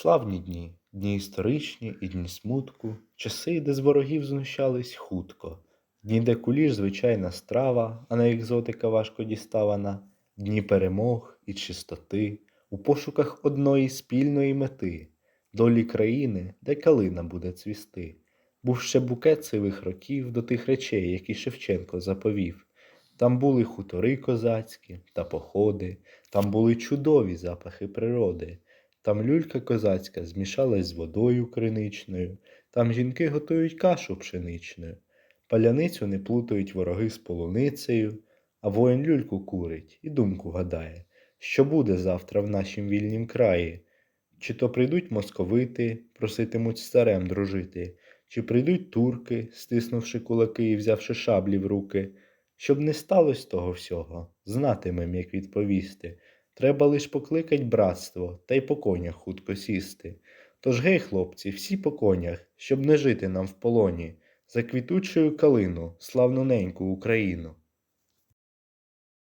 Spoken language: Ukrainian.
Славні дні, дні історичні і дні смутку, часи, де з ворогів знущались хутко, дні, де куліш звичайна страва, а не екзотика важко діставана, дні перемог і чистоти, у пошуках одної спільної мети, долі країни, де калина буде цвісти. Був ще букет сивих років до тих речей, які Шевченко заповів. Там були хутори козацькі та походи, там були чудові запахи природи. Там люлька козацька змішалась з водою криничною, там жінки готують кашу пшеничною, паляницю не плутають вороги з полуницею, а воїн люльку курить і думку гадає, що буде завтра в нашім вільнім краї. Чи то прийдуть московити, проситимуть з царем дружити, чи прийдуть турки, стиснувши кулаки і взявши шаблі в руки. Щоб не сталося того всього, знатимем, як відповісти. Треба лиш покликать братство, та й по конях хутко сісти. Тож гей, хлопці, всі по конях, щоб не жити нам в полоні, за квітучою калину, славну неньку Україну.